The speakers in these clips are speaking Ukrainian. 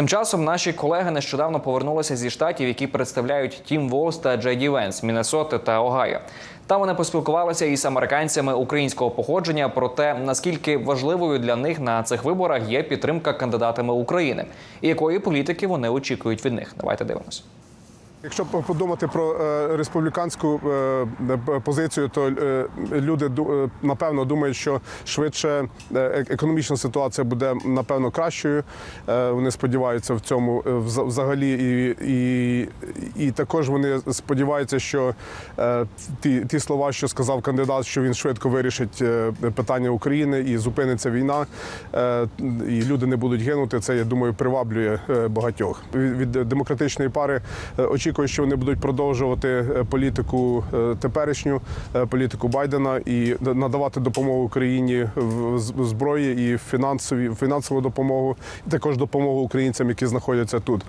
Тим часом наші колеги нещодавно повернулися зі штатів, які представляють Тім Волс та Джей Венс, Міннесоти та Огайо. Там вони поспілкувалися із американцями українського походження про те, наскільки важливою для них на цих виборах є підтримка кандидатами України і якої політики вони очікують від них. Давайте дивимося. Якщо подумати про е, республіканську е, позицію, то е, люди напевно думають, що швидше економічна ситуація буде напевно кращою. Вони сподіваються в цьому взагалі, і, і, і також вони сподіваються, що ті, ті слова, що сказав кандидат, що він швидко вирішить питання України і зупиниться війна, і люди не будуть гинути. Це я думаю приваблює багатьох від демократичної пари. е, Очікую, що вони будуть продовжувати е, політику е, теперішню, е, політику Байдена і надавати допомогу Україні в зброї і фінансові фінансову допомогу, і також допомогу українцям, які знаходяться тут.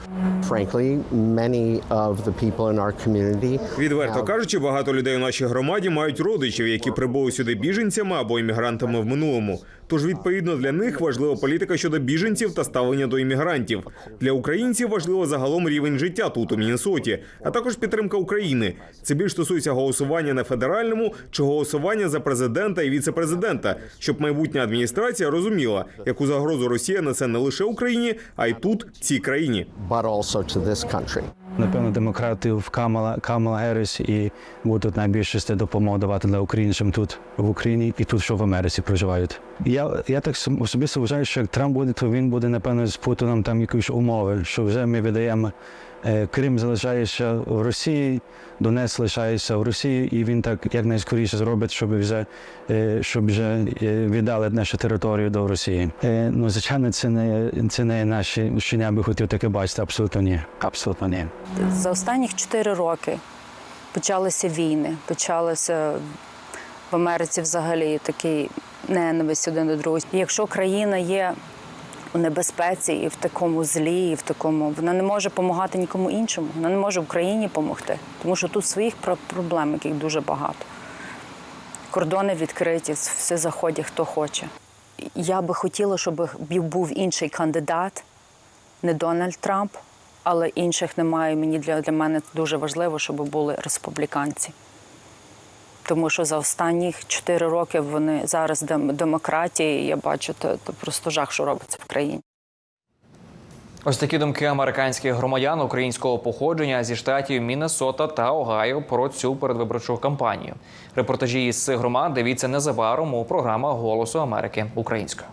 Frankly, many of the people in our community Відверто кажучи, багато людей у нашій громаді мають родичів, які прибули сюди біженцями або іммігрантами в минулому. Тож, відповідно, для них важлива політика щодо біженців та ставлення до іммігрантів. Для українців важливо загалом рівень життя тут у Міннесоті, а також підтримка України. Це більш стосується голосування на федеральному чи голосування за президента і віце-президента, щоб майбутня адміністрація розуміла, яку загрозу Росія несе не лише Україні, а й тут, цій країні. Напевно, демократів Камала Камала Герріс і будуть найбільше допомогу давати для українцям тут в Україні і тут, що в Америці проживають. Я, я так особисто вважаю, що як Трамп буде, то він буде напевно з Путіном там якісь умови, що вже ми віддаємо. е, Крим залишається в Росії, Донець лишається в Росії, і він так якнайскоріше зробить, щоб вже е, щоб вже е, віддали нашу територію до Росії. Ну звичайно, це не це не наші, що я би хотів таке бачити. Абсолютно ні. Абсолютно ні. За останніх 4 роки почалися війни, почалося в Америці взагалі такий ненависть один до другого. Якщо країна є у небезпеці і в такому злі, і в такому, вона не може допомагати нікому іншому. Вона не може Україні допомогти, тому що тут своїх проблем, яких дуже багато. Кордони відкриті, все заходять, хто хоче. Я би хотіла, щоб був інший кандидат, не Дональд Трамп, але інших немає. Мені для, для мене дуже важливо, щоб були республіканці. Тому що за останні 4 роки вони зараз демократії, я бачу, то, то просто жах, що робиться в країні. Ось такі думки американських громадян українського походження зі штатів Міннесота та Огайо про цю передвиборчу кампанію. Репортажі із цих громад дивіться незабаром у програмах Голосу Америки українською.